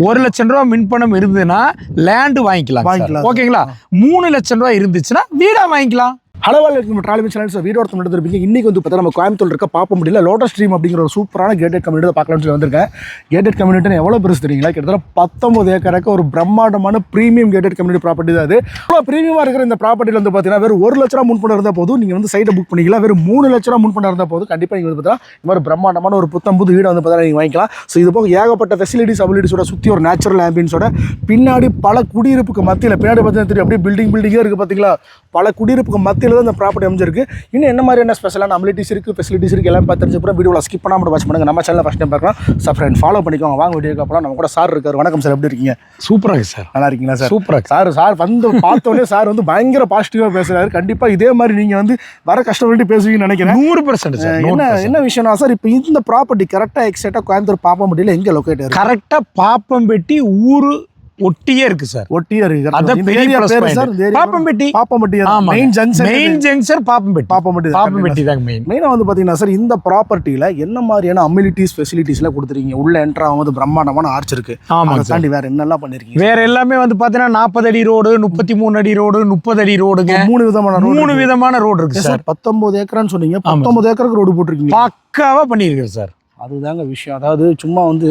ஒரு லட்சம் ரூபா மின்பணம் இருந்ததுன்னா லேண்டு வாங்கிக்கலாம் வாங்கிக்கலாம். ஓகேங்களா மூணு லட்சம் ரூபா இருந்துச்சுன்னா வீடா வாங்கிக்கலாம். Hello welcome travel channels video ஒருத்தர் எடுத்துருப்பீங்க இன்னைக்கு வந்து பார்த்தா நம்ம கோயம்புத்தூர் இருக்க பார்க்க முடியல. லோட்டஸ் ஸ்ட்ரீம் அப்படிங்கிற ஒரு சூப்பரான கேட்டட் கம்யூனிட்டி பார்க்கலாம்னு சொல்லி வந்திருக்கேன். கேட்டட் கம்யூனிட்டின்னு எவ்வளோ பெருசு தெரியுங்களா? கிட்டத்தட்ட பத்தொம்பது ஏக்கருக்கு ஒரு பிரம்மாண்டமான ப்ரீமியம் கேட்டட் கம்யூனிட்டி ப்ராப்பர்ட்டி தான் அது. அவ்வளோ ப்ரீமியமாக இருக்கிற இந்த ப்ராப்பர்ட்டியில் வந்து பார்த்தீங்கன்னா வெறும் ஒரு லட்ச ரூபா முன் பண்ண இருந்தால் போதும். நீங்கள் வந்து சைட்டை புக் பண்ணிக்கலாம். வெறும் மூணு லட்ச ரூபா முன் பண்ண இருந்தால் போதும். கண்டிப்பாக நீங்கள் வந்து பார்த்தா இந்த மாதிரி பிரம்மாண்டமான ஒரு புத்தம் புது வீடை வந்து பார்த்தா நீங்கள் வாங்கிக்கலாம். ஸோ இது போக ஏகப்பட்ட ஃபெசிலிட்டிஸ் அபிலிட்டிஸோட சுற்றி ஒரு நேச்சுரல் ஆம்பியன்ஸோட பின்னாடி பல குடியிருப்புக்கு மத்தியில் பின்னாடி பார்த்தீங்கன்னா தெரியும் அப்படியே பில்டிங் பில்டிங்கே இருக்குது பார்த்தீங்களா? பல குடியிருப்புக்கு மத்தியில் தான் இந்த ப்ராப்பர்ட்டி அமைஞ்சிருக்கு. இன்னும் என்ன மாதிரியான ஸ்பெஷலான அமிலிட்டிஸ் இருக்குது ஃபெசிலிட்டிஸ் இருக்குது எல்லாம் பார்த்து தெரிஞ்சப்பறம் வீடியோவில் ஸ்கிப் பண்ணாமல் வாட்ச் பண்ணுங்க. நம்ம சேனலில் ஃபஸ்ட் டைம் பார்க்கலாம் சப்ஸ்கிரைப் ஃபாலோ பண்ணிக்கோங்க. வாங்க வீடியோக்கு அப்புறம் நம்ம கூட சார் இருக்கார். வணக்கம் சார் எப்படி இருக்கீங்க? சூப்பரா இருக்கு சார் நல்லா இருக்கீங்களா சார் சூப்பரா இருக்கு. சார் சார் வந்து பார்த்தோன்னே சார் வந்து பயங்கர பாசிட்டிவாக பேசுறாரு. கண்டிப்பாக இதே மாதிரி நீங்கள் வந்து வர கஷ்டப்பட்டு பேசுவீங்கன்னு நினைக்கிறேன். நூறு பர்சன்ட் என்ன என்ன விஷயம்னா சார் இப்போ இந்த ப்ராப்பர்ட்டி கரெக்டாக எக்ஸாக்டாக கோயம்புத்தூர் பாப்ப முடியல எங்கே லொக்கேட் இருக்கு? கரெக்டா பாப்பம்பெட்டி ஊரு ஒட்டியே இருக்கு சார். ஒட்டியே இருக்கு இந்த பெரிய point. சார் பாப்பம்பட்டி. பாப்பம்பட்டி ஆமா main junction main junction Pappampatti. Pappampatti தான். பாப்பம்பெட்டி தாங்க மெயின் மெயினாக வந்து பார்த்தீங்கன்னா சார் இந்த ப்ராப்பர்ட்டியில் என்ன மாதிரியான அம்யூனிட்டிஸ் ஃபெசிலிட்டிஸ்லாம் கொடுத்துருக்கீங்க? உள்ள என்ட்ரு ஆகும்போது பிரம்மாண்டமான ஆர்ச் இருக்கு. அதை தாண்டி வேற என்னெல்லாம் பண்ணிருக்கீங்க வேற எல்லாமே வந்து பாத்தீங்கன்னா நாற்பது அடி ரோடு முப்பத்தி மூணு அடி ரோடு முப்பது அடி ரோடுங்க மூணு விதமான ரோடு மூணு விதமான ரோடு இருக்கு சார் சார். பத்தொன்பது ஏக்கரான்னு சொன்னீங்க. பத்தொன்பது ஏக்கருக்கு ரோடு போட்டிருக்கீங்க. பக்காவா பண்ணியிருக்கேன் சார். அதுதாங்க விஷயம். அதாவது சும்மா வந்து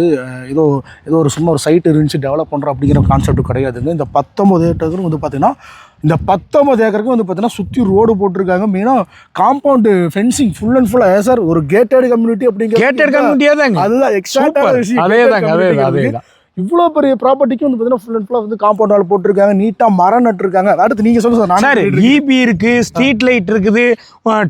ஏதோ ஏதோ ஒரு சும்மா ஒரு சைட் இருந்துச்சு டெவலப் பண்ணுறோம் அப்படிங்கிற கான்செப்ட் கிடையாதுங்க. இந்த பத்தொம்பது ஏக்கருக்கு வந்து பார்த்தீங்கன்னா இந்த பத்தொம்பது ஏக்கருக்கு வந்து பார்த்தீங்கன்னா சுற்றி ரோடு போட்டிருக்காங்க. மெயினாக காம்பவுண்டு ஃபென்சிங் ஃபுல் அண்ட் ஃபுல்லாக சார்? ஒரு கேட்டட் கம்யூனிட்டி அப்படிங்கிற கேட்டட் கம்யூனிட்டியா தாங்க அதுதான் Super. விஷயம். அதேதாங்க, அதேதான், அதேதான். இவ்வளோ பெரிய ப்ராப்பர்ட்டிக்கு வந்து பார்த்தீங்கன்னா ஃபுல் அண்ட் ஃபுல்லாக வந்து காம்பவுண்ட் வால் போட்டிருக்காங்க. நீட்டாக மரம் நட்டுருக்காங்க. அடுத்து நீங்கள் சொல்லுங்க சார் சார் நான் இபி இருக்கு ஸ்ட்ரீட் லைட் இருக்குது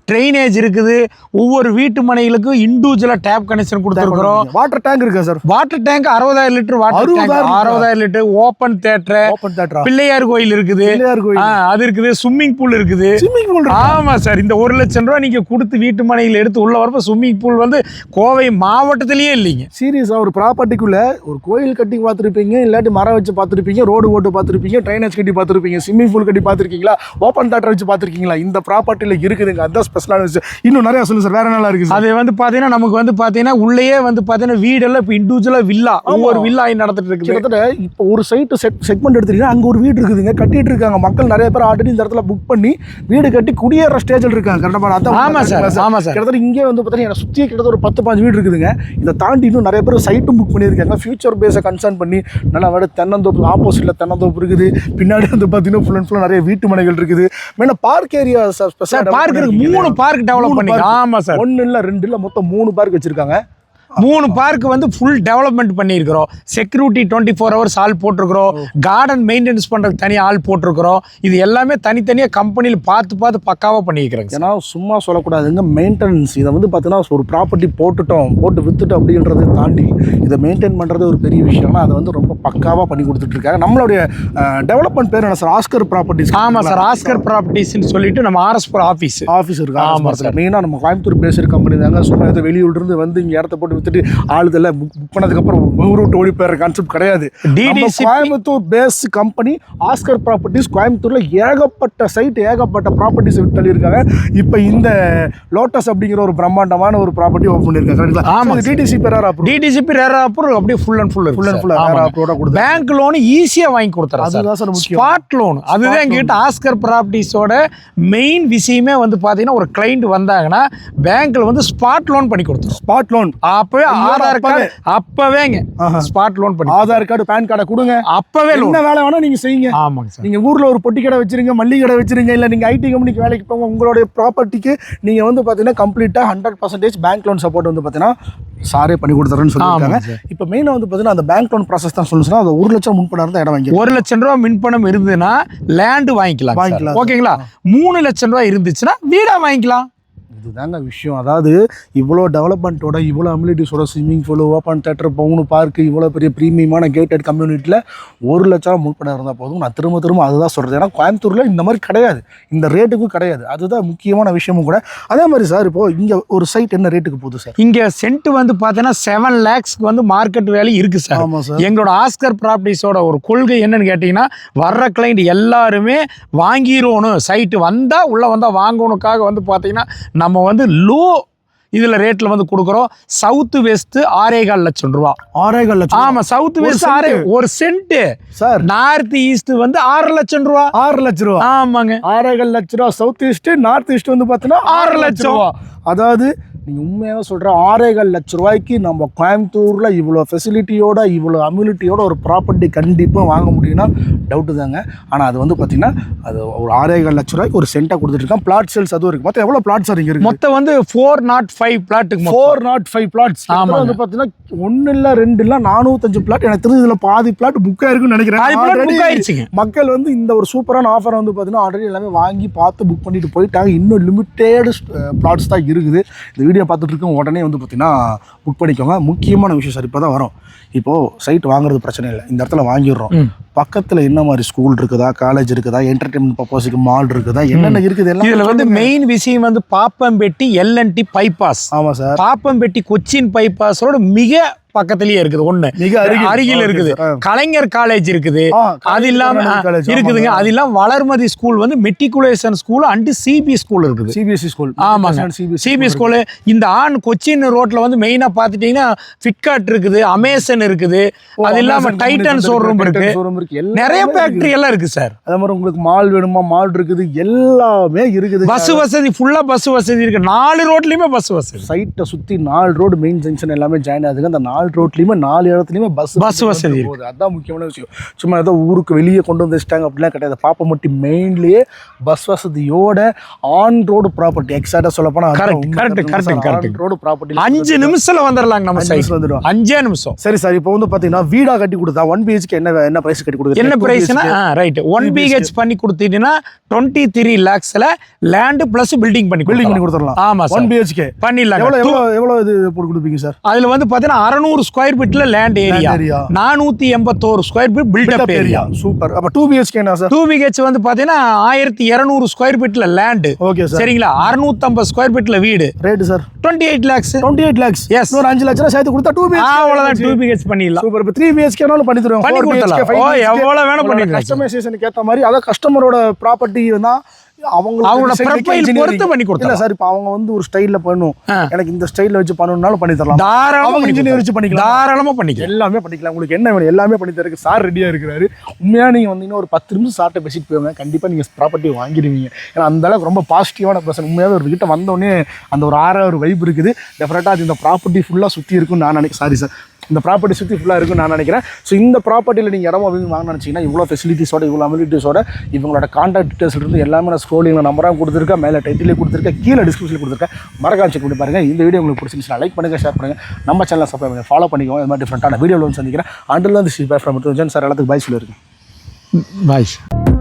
ட்ரைனேஜ் இருக்குது. ஒவ்வொரு வீட்டு மனைகளுக்கும் இண்டிவிஜுவலா டேப் கனெக்ஷன் கொடுத்துருக்குறோம். வாட்டர் டேங்க் இருக்கா சார் வாட்டர் டேங்க் அறுபதாயிரம் லிட்டர் வாட்டர் டேங்க் 60,000 அறுபதாயிரம் லிட்டர் ஓப்பன் தேட்டர் ஓப்பன் தேட்டரா பிள்ளையார் கோயில் இருக்குது. பிள்ளையார் கோயில். ஆ, அது இருக்குது. ஸ்விம்மிங் பூல் இருக்குது. ஸ்விம்மிங் பூல் ஆமா சார் இந்த ஒரு லட்சம் ரூபா நீங்க கொடுத்து வீட்டு மனையில் எடுத்து உள்ள வரப்ப ஸ்விம்மிங் பூல் வந்து கோவை மாவட்டத்திலேயே இல்லைங்க. சீரியஸாக ஒரு ப்ராப்பர்ட்டிக்குள்ள ஒரு கோயில் கட்டி பார்த்துருப்பீங்க இல்லாட்டி மரம் வச்சு பார்த்துருப்பீங்க ரோடு போட்டு பார்த்துருப்பீங்க ட்ரைனேஜ் கட்டி பார்த்துருப்பீங்க ஸ்விம்மிங் பூல் கட்டி பார்த்துருக்கீங்களா ஓப்பன் தேட்டர் வச்சு பார்த்துருக்கீங்களா? இந்த ப்ராப்பர்ட்டியில் இருக்குதுங்க. அதான் ஸ்பெஷலான விஷயம். இன்னும் நிறையா சொல்லுங்க சார் வேற நல்லா இருக்கு சார் அது வந்து பாத்தீங்கன்னா நமக்கு வந்து பாத்தீங்கன்னா உள்ளேயே வந்து பாத்தீங்கன்னா வீடெல்லாம் இப்போ இண்டிவிஜுவலா வில்லா ஒவ்வொரு வில்லா நடந்துட்டு இருக்குது. கிட்டத்தட்ட இப்போ ஒரு சைட்டு செட் செக்மெண்ட் எடுத்துட்டீங்கன்னா அங்கே ஒரு வீடு இருக்குதுங்க. கட்டிட்டு இருக்காங்க. மக்கள் நிறைய பேர் ஆல்ரெடி இந்த இடத்துல புக் பண்ணி வீடு கட்டி குடியேற ஸ்டேஜில் இருக்காங்க. கரெக்டாக அதான் ஆமா சார் ஆமா சார் கிட்டத்தட்ட இங்கே வந்து பார்த்தீங்கன்னா சுற்றி கிட்டத்தட்ட ஒரு பத்து பாஞ்சு வீடு இருக்குதுங்க. இதை தாண்டி இன்னும் நிறைய பேர் சைட்டும் புக் பண்ணியிருக்காங்க. ஃபியூச்சர் பேஸை கன்சர்ன் பண்ணி நல்லா விட தென்னந்தோப்பு ஆப்போசிட்டில் தென்னந்தோப்பு இருக்குது. பின்னாடி வந்து பார்த்தீங்கன்னா ஃபுல் அண்ட் ஃபுல்லாக நிறைய வீட்டு மனைகள் இருக்குது. மெயினாக பார்க் ஏரியா சார் பார்க் இருக்கு. மூணு பார்க் டெவலப் பண்ணி ஆமா சார் ஒன்று இல்லை ரெண்டு இல்லை மொத்தம் மூணு பார்க் வச்சிருக்காங்க. மூணு பார்க் வந்து ஃபுல் டெவலப்மெண்ட் பண்ணியிருக்கிறோம். செக்யூரிட்டி டுவெண்ட்டி ஃபோர் ஹவர்ஸ் ஆள் போட்டிருக்கிறோம் கார்டன் மெயின்டெனன்ஸ் பண்ணுறதுக்கு தனி ஆள் போட்டிருக்கிறோம். இது எல்லாமே தனித்தனியாக கம்பெனியில் பார்த்து பார்த்து பக்காவாக பண்ணியிருக்கிறேங்க ஏன்னா சும்மா சொல்லக்கூடாதுங்க மெயின்டெனன்ஸ் இதை வந்து பார்த்தீங்கன்னா ஒரு ப்ராப்பர்ட்டி போட்டுட்டோம் போட்டு வித்துட்டோம் அப்படின்றத தாண்டி இதை மெயின்டைன் பண்ணுறது ஒரு பெரிய விஷயம்னா அதை வந்து ரொம்ப பக்காவாக பண்ணி கொடுத்துட்டு இருக்காங்க. நம்மளுடைய டெவலப்மெண்ட் பேர் என்ன சார்? ஆஸ்கர் ப்ராப்பர்ட்டிஸ் ஆமாம் சார். ஆஸ்கர் ப்ராப்பர்ட்டிஸ்னு சொல்லிட்டு நம்ம ஆர்எஸ்புரம் ஆஃபீஸ் ஆஃபீஸ் இருக்கு. ஆமா ஆமாம் மெயினாக நம்ம கோயம்புத்தூர் பேசுகிற கம்பெனி தாங்க. சும்மா ஏதோ வெளியூர்ல இருந்து வந்து இங்கே இடத்த போட்டு வித்துட்டு ஆளுதெல்லாம் புக் புக் பண்ணதுக்கப்புறம் ஊர் விட்டு ஓடி போயிடுற கான்செப்ட் கிடையாது. Coimbatore base company Oscar properties கோயம்புத்தூர்ல ஏகப்பட்ட சைட் ஏகப்பட்ட ப்ராப்பர்ட்டிஸ் தள்ளியிருக்காங்க. இப்போ இந்த லோட்டஸ் அப்படிங்கிற ஒரு பிரம்மாண்டமான ஒரு ப்ராப்பர்ட்டி ஓப்பன் பண்ணியிருக்காங்க ஆமா கரெக்டுங்களா டிடிசி பேரா அப்ரூவ் டிடிசிபி ரேரா அப்புறம் அப்படியே full and full full and full வேற அப்ரூவோட கொடுத்து பேங்க் லோன் ஈஸியாக வாங்கி கொடுத்துறேன் சார். அதுதான் சார் முக்கியம். ஸ்பாட் லோன் அதுதான் எங்ககிட்ட ஆஸ்கர் ப்ராப்பர்ட்டிஸோட மெயின் விஷயமே வந்து பார்த்தீங்கன்னா ஒரு கிளைண்ட் வந்தாங்கன்னா பேங்க்ல வந்து ஸ்பாட் லோன் பண்ணி கொடுத்துரும். ஸ்பாட் லோன் அப்பவே ஆதார் கார்டு அப்பவேங்க. ஸ்பாட் லோன் பண்ணி. ஆதார் கார்டு பேன் கார்டை கொடுங்க. அப்பவே லோன். என்ன வேலை வேணா நீங்க செய்யுங்க. ஆமாங்க சார். நீங்க ஊர்ல ஒரு பொட்டி கடை வச்சிருங்க மல்லிகை கடை வச்சிருங்க இல்ல நீங்க ஐடி கம்பெனிக்கு வேலைக்கு போங்க உங்களுடைய ப்ராப்பர்ட்டிக்கு நீங்க வந்து பாத்தீங்கன்னா கம்ப்ளீட்டா hundred percentage bank loan support வந்து பாத்தீங்கன்னா சாரே பண்ணி கொடுத்துறேன்னு சொல்லியிருக்காங்க. இப்போ மெயினாக வந்து பார்த்தீங்கன்னா அந்த பேங்க் லோன் ப்ராசஸ் தான் சொல்லுச்சுன்னா அது ஒரு லட்சம் முன்பணம் இருந்தால் இடம் வாங்கி ஒரு லட்சம் ரூபா மின்பணம் இருந்ததுன்னா லேண்டு வாங்கிக்கலாம். வாங்கிக்கலாம். ஓகேங்களா? மூணு லட்சம் ரூபா இருந்துச்சுன்னா வீடா வாங்கிக்கலாம். இதுதாங்க விஷயம். அதாவது இவ்வளோ டெவலப்மெண்ட்டோட இவ்வளோ அம்யூனிட்டிஸோட ஸ்விம்மிங் பூல் ஓப்பன் தேட்டர் பவுனு பார்க்கு இவ்வளோ பெரிய ப்ரீமியமான கேட்டட் கம்யூனிட்டியில் ஒரு லட்சம் முன்பணம் இருந்தால் போதும். நான் திரும்ப திரும்ப அதுதான் சொல்கிறது ஏன்னா கோயம்புத்தூரில் இந்த மாதிரி கிடையாது. இந்த ரேட்டுக்கும் கிடையாது. அதுதான் முக்கியமான விஷயமும் கூட. அதே மாதிரி சார் இப்போ இங்கே ஒரு சைட் என்ன ரேட்டுக்கு போகுது சார் இங்க சென்ட் வந்து பார்த்தீங்கன்னா செவன் லேக்ஸ்க்கு வந்து மார்க்கெட் வேல்யூ இருக்கு சார் ஆமாம் சார் எங்களோட ஆஸ்கர் ப்ராப்பர்ட்டிஸோட ஒரு கொள்கை என்னன்னு கேட்டிங்கன்னா வர்ற கிளைண்ட் எல்லாருமே வாங்கிடணும். சைட்டு வந்தால் உள்ளே வந்தால் வாங்கணுக்காக வந்து பார்த்தீங்கன்னா நம்ம வந்து லோ இதுல ரேட்ல வந்து கொடுக்குறோம். சவுத் வெஸ்ட் ஆறேகால் லட்சம் ரூபா. ஆறேகால் லட்சம் ஆமா சவுத் வெஸ்ட்? ஆறே ஒரு சென்ட் சார். நார்த் ஈஸ்ட் வந்து ஆறு லட்சம் ரூபா. ஆறு லட்சம் ரூபா. ஆமாங்க. ஆறேகால் லட்ச ரூபா சவுத் ஈஸ்ட் நார்த் ஈஸ்ட் வந்து பார்த்தீங்கன்னா ஆறு லட்சம். ரூபா. அதாவது நீங்கள் உண்மையாக சொல்கிற ஆறேகால் லட்ச ரூபாய்க்கு நம்ம கோயம்புத்தூரில் இவ்வளோ ஃபெசிலிட்டியோட இவ்வளோ அம்யூனிட்டியோட ஒரு ப்ராப்பர்ட்டி கண்டிப்பாக வாங்க முடியும்னா டவுட்டு தாங்க. ஆனால் அது வந்து பார்த்தீங்கன்னா அது ஒரு ஆறேகால் லட்ச ரூபாய்க்கு ஒரு சென்ட்டாக கொடுத்துருக்கான் பிளாட் சேல்ஸ் அதுவும் இருக்குது மொத்தம் எவ்வளோ பிளாட் சார் இங்கே இருக்குது மொத்தம் வந்து ஃபோர் நாட் ஃபைவ் பிளாட்டுக்கு ஃபோர் நாட் ஃபைவ் பிளாட்ஸ் ஆமாங்க. வந்து பார்த்தீங்கன்னா ஒன்று இல்லை ரெண்டு இல்லை நானூத்தஞ்சு பிளாட் எனக்கு தெரிஞ்சு இதில் பாதி பிளாட் புக் ஆயிருக்குன்னு நினைக்கிறேன். ஆயிருச்சுங்க. மக்கள் வந்து இந்த ஒரு சூப்பரான ஆஃபர் வந்து பார்த்தீங்கன்னா ஆல்ரெடி எல்லாமே வாங்கி பார்த்து புக் பண்ணிட்டு போயிட்டாங்க. இன்னும் லிமிட்டேடு பிளாட்ஸ் தான் இருக்குது. இந்த வீடியோ பார்த்துட்டு இருக்கோம் உடனே வந்து பார்த்தீங்கன்னா புக் பண்ணிக்கோங்க. முக்கியமான விஷயம் சார் இப்போ தான் வரும். இப்போது சைட் வாங்குறது பிரச்சனை இல்லை. இந்த இடத்துல வாங்கிடுறோம். பக்கத்தில் என்ன மாதிரி ஸ்கூல் இருக்குதா காலேஜ் இருக்குதா என்டர்டைன்மெண்ட் பர்பஸுக்கு மால் இருக்குதா என்னென்ன இருக்குது எல்லாம் இதுல வந்து மெயின் விஷயம் வந்து Pappampatti L N T bypass ஆமாம் சார் பாப்பம்பெட்டி கொச்சின் பைபாஸோட மிக பக்கத்துலயே இருக்குது. ஒண்ணு. அருகில். இருக்குது. கலைஞர் காலேஜ் இருக்குது. அது இல்லாம இருக்குதுங்க. அது இல்லாம வளர்மதி ஸ்கூல் வந்து matriculation school and CB school இருக்குது. சிபிஎஸ்சி ஸ்கூல் ஆமாங்க. சிபி ஸ்கூலு இந்த ஆண் கொச்சின் ரோட்ல வந்து மெயினா பாத்துட்டீங்கன்னா ஃபிட்காட் இருக்குது அமேசன் இருக்குது. அது இல்லாம டைட்டன் ஷோரூம் இருக்கு. நிறைய. ஃபேக்டரி எல்லாம் இருக்கு சார் அதே மாதிரி உங்களுக்கு மால் வேணுமா? மால் இருக்குது. எல்லாமே இருக்குது பஸ் வசதி ஃபுல்லா பஸ் வசதி இருக்கு. நாலு ரோட்லயுமே பஸ் வசதி. சைட்டை சுத்தி நாலு ரோடு மெயின் ஜங்ஷன் எல்லாமே ஜாயின் ஆகுதுங்க. அந்த நாலு ரோட்லயுமே நாலு இடத்துலயுமே பஸ் Bus வசதி இருக்கு. போகுது அதான் முக்கியமான விஷயம். சும்மா ஏதோ ஊருக்கு வெளியே கொண்டு வந்து வச்சிட்டாங்க அப்படிலாம் கிடையாது. பாப்பமட்டி மெயின்லயே பஸ் வசதியோட ஆன் ரோடு ப்ராப்பர்ட்டி எக்ஸாக்டா சொல்ல போனா Correct, correct, correct, correct. Road property அஞ்சு நிமிஷத்துல வந்துடலாங்க நம்ம சைட் வந்துடும் அஞ்சே நிமிஷம். சரி சார் இப்போ வந்து பாத்தீங்கன்னா வீடா கட்டி கொடுத்தா ஒன் பிஹெச்க்கு என்ன என்ன பிரைஸ் கட்டி கொடுக்குறது என்ன பிரைஸ்னா ரைட் ஒன் பிஹெச் பண்ணி கொடுத்தீங்கன்னா டுவெண்ட்டி த்ரீ லேக்ஸ்ல லேண்ட் பிளஸ் பில்டிங் பண்ணி பில்டிங் பண்ணி கொடுத்துடலாம். கொடுத்துடலாம். ஆமா ஒன் பிஹெச்கே பண்ணிடலாம் எவ்வளோ எவ்வளோ எவ்வளோ இது போட்டு கொடுப்பீங்க சார் அதுல வந்து பாத்தீங்கன்னா அறநூறு ஸ்கொயர் ஃபீட்ல லேண்ட் ஏரியா. நானூத்தி எண்பத்தோரு square feet built up area super அப்ப டூ பிஹெச்கே என்ன சார் டூ பிஹெச் வந்து பாத்தீங்கன்னா ஆயிரத்தி இருநூறு ஸ்கொயர் ஃபீட்ல லேண்ட் ஓகே சார் சரிங்களா? அறுநூத்தம்பது ஸ்கொயர் ஃபீட்ல வீடு. Rate sir twenty eight lakhs twenty eight lakhs Yes. ஒரு அஞ்சு லட்ச ரூபா சேர்த்து கொடுத்தா டூ அவ்வளவுதான். டூ பிஹெச் பிஹெச் பண்ணிடலாம். சூப்பர் இப்போ த்ரீ பிஹெச்கேனாலும் பண்ணி தருவோம் பண்ணி கொடுத்துடலாம். ஓ, எவ்வளவு வேணா சார். கஸ்டமைசேஷனுக்கு ஏற்ற மாதிரி அதான் கஸ்டமரோட ப்ராப்பர்ட்டி தான் அவங்க அவங்களோட பொறுத்து பண்ணி இல்ல கொடுத்துடலாம். சார் இப்போ அவங்க வந்து ஒரு ஸ்டைல்ல பண்ணும். எனக்கு இந்த ஸ்டைல்ல வச்சு பண்ணணும்னாலும் பண்ணி தரலாம். தாராளமா engineer வச்சு. பண்ணிக்கலாம். தாராளமா பண்ணிக்கலாம். எல்லாமே பண்ணிக்கலாம். உங்களுக்கு என்ன வேணும்? எல்லாமே பண்ணி தரக்கு சார் ரெடியா இருக்கிறாரு. உண்மையா நீங்க வந்தீங்கன்னா ஒரு பத்து நிமிஷம் சார்ட்ட பேசிட்டு போவாங்க கண்டிப்பா நீங்க ப்ராப்பர்ட்டி வாங்கிடுவீங்க. ஏன்னா அந்த அளவுக்கு ரொம்ப பாசிட்டிவான பர்சன் உண்மையாவே ஒரு கிட்ட வந்தோடனே அந்த ஒரு ஆற ஒரு வைப் இருக்குது. டெஃபினட்டா அது இந்த ப்ராப்பர்ட்டி ஃபுல்லா சுத்தி இருக்கும்னு நான் நினைக்கிறேன். சாரி சார் இந்த ப்ராப்பர்ட்டி சுற்றி ஃபுல்லாக இருக்குன்னு நான் நினைக்கிறேன். ஸோ இந்த ப்ராப்பர்ட்டியில் நீங்கள் இடம் அப்படின்னு வாங்க நினச்சிங்கன்னா இவ்வளோ ஃபெசிலிட்டிஸோட இவ்வளோ அமிலிட்டிஸோட இவங்களோட காண்டாக்ட் டீட்டெயில்ஸ் இருந்து எல்லாமே நான் ஸ்க்ரோலிங்கில் நம்பராக கொடுத்துருக்கேன் மேலே டைட்டிலே கொடுத்துருக்கேன் கீழே டிஸ்கிரிப்ஷனில் கொடுத்துருக்கேன். மறக்காம செக் பண்ணி பாருங்கள் இந்த வீடியோ உங்களுக்கு பிடிச்சிருந்துச்சுன்னா லைக் பண்ணுங்கள் ஷேர் பண்ணுங்கள் நம்ம சேனலை சப்ஸ்கிரைப் பண்ணுங்கள் ஃபாலோ பண்ணிக்கோங்க. இது மாதிரி டிஃப்ரெண்ட்டான வீடியோவில் வந்து சந்திக்கிறேன். அண்டில் வந்து ஸ்ரீ பை ஃப்ரம் சார் எல்லாத்துக்கும் பாய் சொல்லியிருக்கேன். பாய்